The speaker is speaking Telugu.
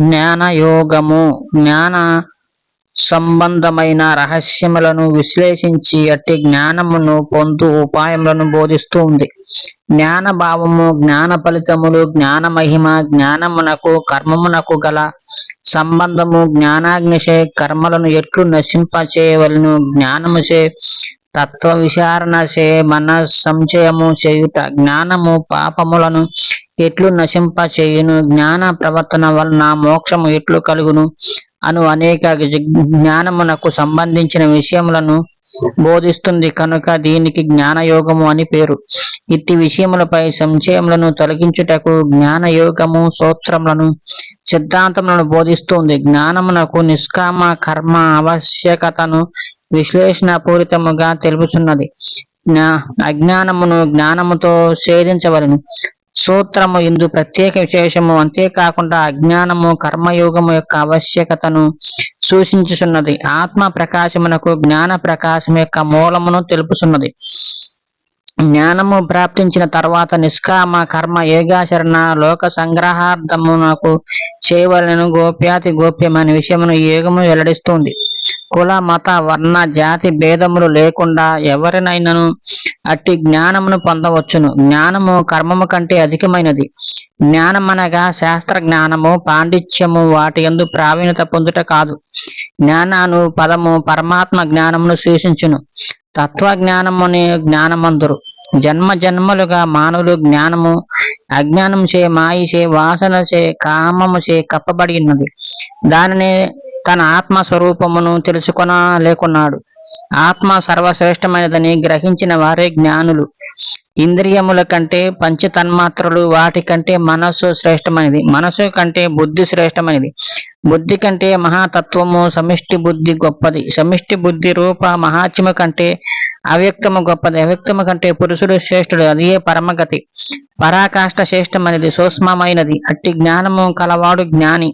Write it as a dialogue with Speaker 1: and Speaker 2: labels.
Speaker 1: జ్ఞానయోగము జ్ఞాన సంబంధమైన రహస్యములను విశ్లేషించి అట్టి జ్ఞానమును పొందు ఉపాయములను బోధిస్తూ ఉంది. జ్ఞాన భావము జ్ఞాన ఫలితములు జ్ఞాన మహిమ జ్ఞానమునకు కర్మమునకు గల సంబంధము జ్ఞానాగ్నిచే కర్మలను ఎట్లు నశింపచేయవలను జ్ఞానముచే తత్వ విచారణ చే మన సంశయము చేయుట జ్ఞానము పాపములను ఎట్లు నశింప చేయును జ్ఞాన ప్రవర్తన వలన మోక్షము ఎట్లు కలుగును? అను అనేక జ్ఞానమునకు సంబంధించిన విషయములను బోధిస్తుంది కనుక దీనికి జ్ఞానయోగము అని పేరు. ఇట్టి విషయములపై సంశయములను తొలగించుటకు జ్ఞానయోగము సూత్రములను సిద్ధాంతములను బోధిస్తుంది. జ్ఞానమునకు నిష్కామ కర్మ ఆవశ్యకతను విశ్లేషణ పూరితముగా తెలుపుతున్నది జ్ఞా- అజ్ఞానమును జ్ఞానముతో ఛేదించవలను. సూత్రము ఇందు ప్రత్యేక విశేషము. అంతేకాకుండా అజ్ఞానము కర్మయోగము యొక్క ఆవశ్యకతను సూచించుచున్నది. ఆత్మ ప్రకాశమునకు జ్ఞాన ప్రకాశం యొక్క మూలమును తెలుపుచున్నది. జ్ఞానము ప్రాప్తించిన తర్వాత నిష్కామ కర్మ ఏగాచరణ లోక సంగ్రహార్థమునకు చేయవలెను గోప్యాతి గోప్యమైన విషయమును ఏగము యోగము వెల్లడిస్తుంది. కుల మత వర్ణ జాతి భేదములు లేకుండా ఎవరినైనాను అట్టి జ్ఞానమును పొందవచ్చును. జ్ఞానము కర్మము కంటే అధికమైనది. జ్ఞానమనగా శాస్త్ర జ్ఞానము పాండిత్యము వాటి ఎందు ప్రావీణ్యత పొందుట కాదు. జ్ఞానాను పదము పరమాత్మ జ్ఞానమును సూచించును తత్వ జ్ఞానముని జ్ఞానమందురు. జన్మ జన్మలుగా మానవులు జ్ఞానము అజ్ఞానం చే మాయిచే వాసన చే కామము చే కప్పబడి ఉన్నది. దానిని తన ఆత్మ స్వరూపమును తెలుసుకొన లేకున్నాడు. ఆత్మ సర్వశ్రేష్టమైనదని గ్రహించిన వారే జ్ఞానులు. ఇంద్రియముల కంటే పంచతన్మాత్రలు వాటి కంటే మనస్సు శ్రేష్టమైనది. మనస్సు కంటే బుద్ధి శ్రేష్టమైనది. బుద్ధి కంటే మహాతత్వము సమిష్టి బుద్ధి గొప్పది. సమిష్టి బుద్ధి రూప మహాత్మ కంటే అవ్యక్తము గొప్పది అవ్యక్తము కంటే పురుషుడు శ్రేష్ఠుడు అదే పరమగతి? పరాకాష్ట శ్రేష్టమైనది సూక్ష్మమైనది. అట్టి జ్ఞానము కలవాడు జ్ఞాని.